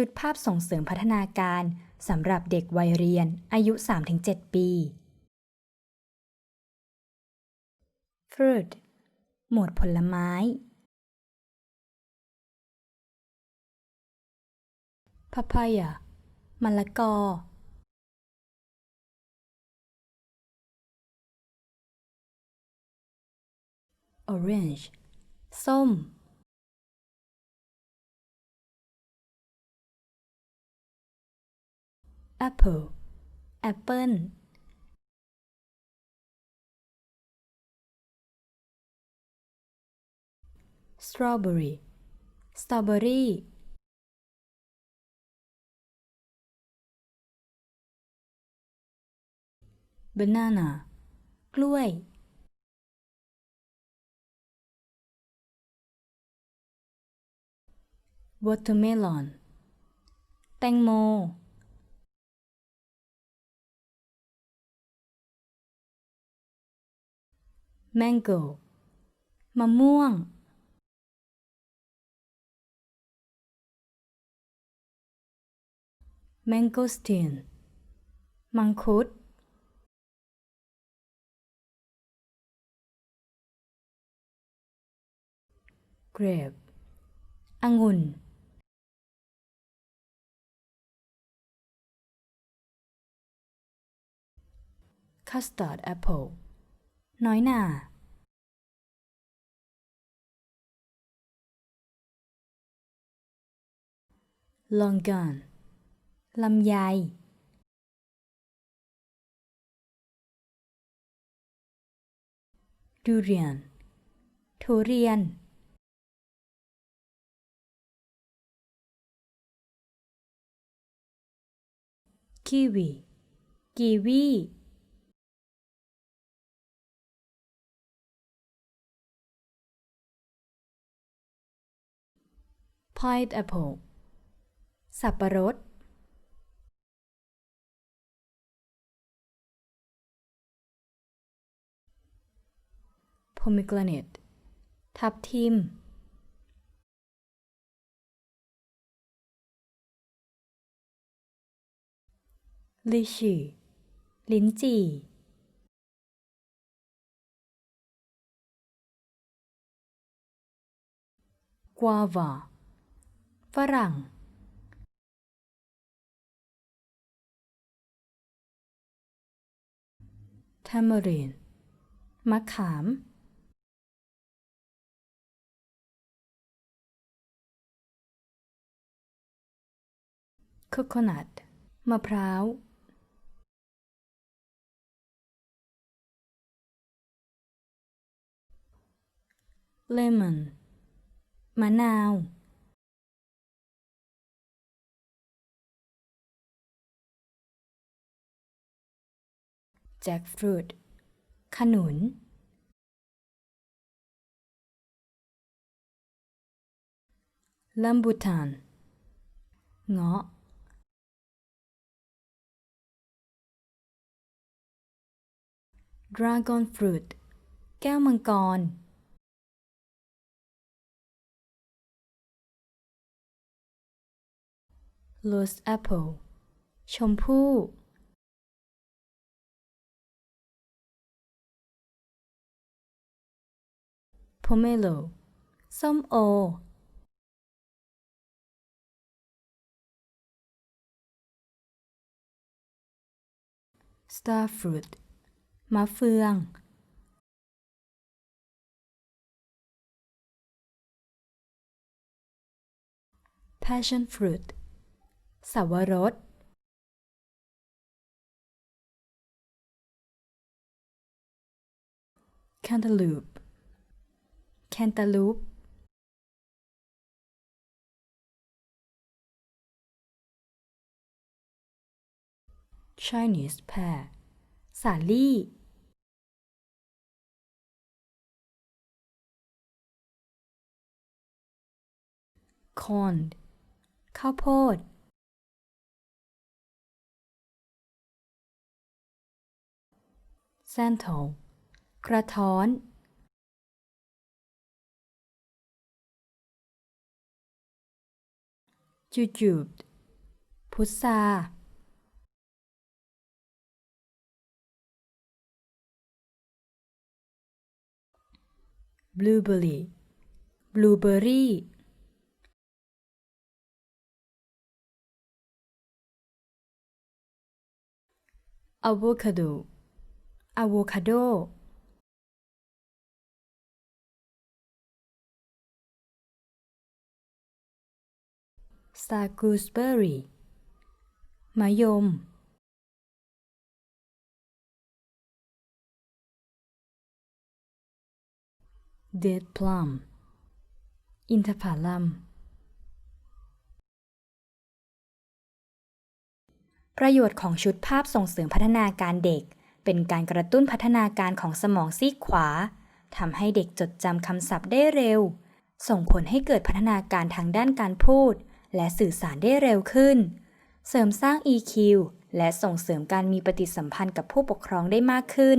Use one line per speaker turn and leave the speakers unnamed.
ชุดภาพส่งเสริมพัฒนาการสำหรับเด็กวัยเรียนอายุ 3-7 ปี fruit หมวดผลไม้ papaya มะละกอ orange ส้ม apple แอปเปิ้ล strawberry สตรอเบอรี่ banana กล้วย watermelon แตงโม mango มะม่วง mangosteen มังคุด grape องุ่น custard apple น้อยหน่า longan ลำไย durian ทุเรียน kiwi กีวี pineapple สับปะรด pomegranate ทับทิม lychee ลิ้นจี่ guava ฝรั่งทามรินมะขาม โคกคนัดมะพร้าว เลมอน มะนาว แจ็คฟรุต ขนุน ลัมบูทาน เงาะ ดราก้อนฟรุต แก้วมังกร lost apple ชมพู่ pomelo ส้มโอ starfruit มะเฟือง passion fruit สับวรส cantaloupe แคนตาลูปช h i n e s ร์สาลี่ corn ข้าวโพด s ซน t a l กระท้อน จูจูบพุทราบลูเบอร์รี่บลูเบอร์รี่อะโวคาโดอะโวคาโด สตากูสเบอร์รี่มะยมเดดพลัมอินทผลัม ประโยชน์ของชุดภาพส่งเสริมพัฒนาการเด็ก เป็นการกระตุ้นพัฒนาการของสมองซีกขวาทำให้เด็กจดจำคำศัพท์ได้เร็ว ส่งผลให้เกิดพัฒนาการทางด้านการพูด และสื่อสารได้เร็วขึ้น เสริมสร้าง EQ และส่งเสริมการมีปฏิสัมพันธ์กับผู้ปกครองได้มากขึ้น